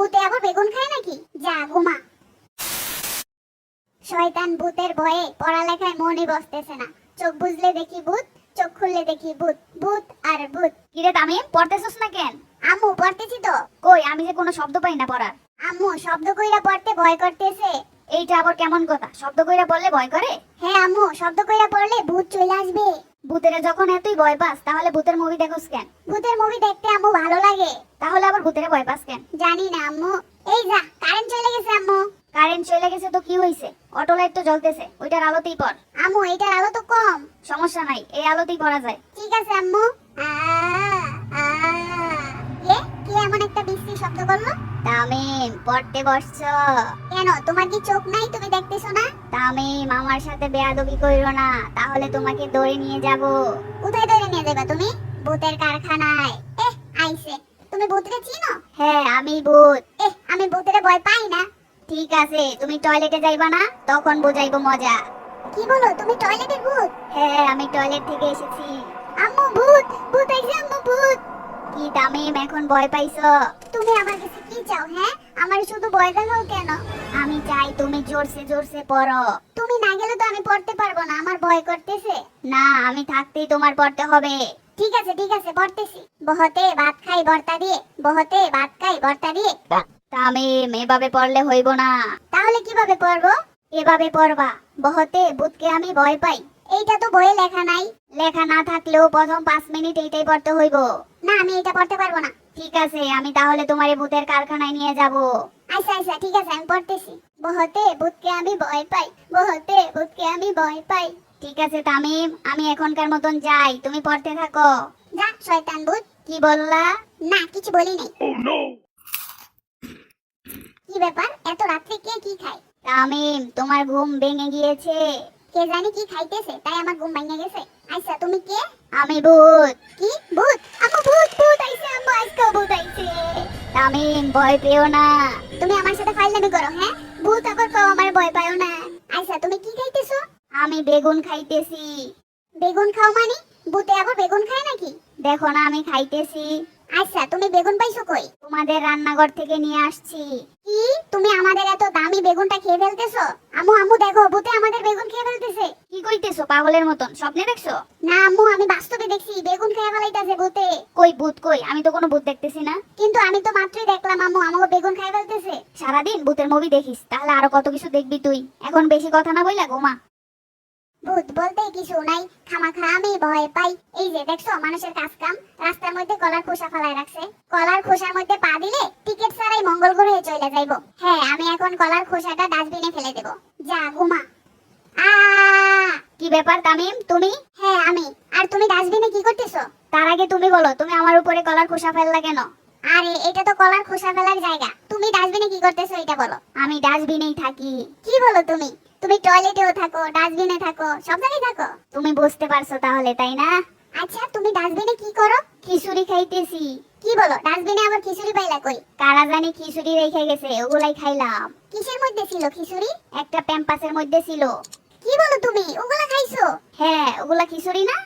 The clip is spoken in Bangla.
ভূতে আবার বেগুন খায় নাকি? যা ঘুমা শয়তান ভূতের ভয়ে পড়ালেখায় মনে বসতেছে না। চোখ বুঝলে দেখি ভূত চোখ খুললে দেখি ভূত ভূত আর ভূত। কিরে তামিম পড়তেছস না কেন? আম্মু পড়তেছি তো। কই আমি যে কোনো শব্দ পাই না পড়ার। আম্মু শব্দ কইরা পড়তে ভয় করতেছে। এইটা আবার কেমন কথা? শব্দ কইরা পড়লে ভয় করে? হ্যাঁ আম্মু শব্দ কইরা পড়লে ভূত চলে আসবে। ভূতের যখন এতই ভয় পাস তাহলে ভূতের মুভি দেখোস কেন? ভূতের মুভি দেখতে আম্মু ভালো লাগে। তাহলে আবার ভূতের ভয় পাস কেন? না আম্মু। এই যা কারেন্ট চলে গেছে আম্মু। কারেন্ট চলে গেছে তো কি হইছে? অটো লাইট তো জ্বলতেছে ওইটার আলোতেই পড়। আম্মু এইটার আলো তো কম। সমস্যা নাই এই আলোতেই পড়া যায়। ঠিক আছে আম্মু। এ কি এমন একটা বিশ্রী শব্দ করল? তামিম পড়তে বসছ? কেন তোমার কি চোখ নাই? তুমি দেখতেছো না? তামিম আমার সাথে বেয়াদবি কইরো না তাহলে তোমাকে দৌড়ে নিয়ে যাব। কোথায় ধরে নিয়ে যাবে তুমি? ভূতের কারখানায়। এহ আইছে তুমি ভূতরে চিনো? হ্যাঁ আমি ভূত এহ আমি ভূতেরে ভয় পাই না। ঠিক আছে তুমি টয়লেটে যাইবা না তখন বুঝাইবো মজা। কি বলো তুমি টয়লেটে ভূত? হ্যাঁ আমি টয়লেট থেকে এসেছি। আম্মু ভূত ভূত আইছে আম্মু ভূত। কি তামিম এখন ভয় পাইছো? তুমি আমার কাছে কি চাও হ্যাঁ? আমার শুধু ভয় দেখাও কেন? আমি চাই তুমি জোরসে জোরসে পড়ো। তুমি না গেলে তো আমি পড়তে পারব না আমার ভয় করতেছে। না আমি থাকতেই তোমার পড়তে হবে। ঠিক আছে ঠিক আছে পড়তেছি বহতে ভাত খাই ভর্তা দিয়ে। বহতে ভাত খাই ভর্তা দিয়ে। তামিম এভাবে পড়লে হইব না। তাহলে কীভাবে পড়ব? এভাবে পড়বা। বহতে ভূতকে আমি ভয় পাই। এইটা তো বইয়ে লেখা নাই। লেখা না থাকলেও প্রথম পাঁচ মিনিট এইটাই পড়তে হইব। না আমি এটা পড়তে পারব না। ঠিক আছে আমি তাহলে তোমার ভূতের কারখানায় নিয়ে যাব। আচ্ছা আচ্ছা ঠিক আছে আমি পড়তেছি। বহতে ভূতকে আমি ভয় পাই। বহতে ভূতকে আমি ভয় পাই। ঠিক আছে তামিম আমি এখনকার মতন যাই। তুমি পড়তে থাকো। যা শয়তান ভূত। কি বললা? না কিছু বলি নাই। কি ব্যাপার? এত রাত্রে কে কি খায়? তামিম তোমার ঘুম ভেঙে গিয়েছে। কে জানি কি খাইতেছে তাই আমার ঘুম ভেঙে গেছে। আচ্ছা তুমি কে? আমি ভূত। কি? ভূত? আম্মু ভূত ভূত আইছে আম্মু আজকে ভূত আইছে। তামিম ভয় পেও না। তুমি আমার সাথে ফাইলামি করো হ্যাঁ? ভূত আবার কও আমার ভয় পাও না। আচ্ছা তুমি কি খাইতেছো? আমি বেগুন খাইতেছি। বেগুন খাও মানে? ভূতে আবার বেগুন খায় নাকি? দেখো না আমি খাইতেছি। আচ্ছা তুমি বেগুন পাইছো কই? তোমাদের রান্নাঘর থেকে নিয়ে আসছি। কি? তুমি আমাদের এত দামি বেগুনটা খেয়ে ফেলতেছো? আম্মু আম্মু দেখো ভূতে আমাদের বেগুন খেয়ে ফেলতেছে। কি কইতেছো পাগলের মতন? স্বপ্নে দেখছ? না আম্মু আমি বাস্তবে দেখছি বেগুন খেয়ে ফেলাইতাছে ভূতে কই ভূত কই? আমি তো কোনো ভূত দেখতেছি না। কিন্তু আমি তো মাত্রই দেখলাম আম্মু আমাকে বেগুন খাই ফেলতেছে। সারাদিন ভূতের মুভি দেখিস তাহলে আরও কত কিছু দেখবি তুই। এখন বেশি কথা না বইলা ঘুমা। ভূত বলতে কিছু নাই। খামাখা আমি ভয় পাই। এই যে দেখছ, মানুষের কাজ কাম রাস্তার মধ্যে কলার খোসা ফেলায় রাখছে। কলার খোসার মধ্যে পা দিলে টিকিট ছাড়াই মঙ্গল গ্রহে চলে যাইবো। হ্যাঁ আমি এখন কলার খোসাটা ডাস্টবিনে ফেলে দেব। যা, ঘুমা। কি ব্যাপার তামিম, তুমি? হ্যাঁ আমি। আর তুমি ডাস্টবিনে কি করতেছো? তার আগে তুমি বলো, তুমি আমার উপরে কলার খোসা ফেললা কেন? আরে, এটা তো কলার খোসা ফেলার জায়গা। তুমি ডাস্টবিনে কি করতেছো, এটা বলো। আমি ডাস্টবিনেই থাকি। কি বলো তুমি? তুমি টয়লেটেও থাকো ডাস্টবিনে থাকো সব জায়গায় থাকো। তুমি বুঝতে পারছ তাহলে তাই না? আচ্ছা তুমি ডাস্টবিনে কি করো? খিচুড়ি খাইতেছি। কি বলো ডাস্টবিনে আবার খিচুড়ি পাইলা কই? কারা জানি খিচুড়ি রেখে গেছে ওগুলাই খাইলাম। কিসের মধ্যে ছিল খিচুড়ি? একটা প্যাম্পাসের মধ্যে ছিল। কি বলো তুমি ওগুলা খাইছো? হ্যাঁ ওগুলা খিচুড়ি না?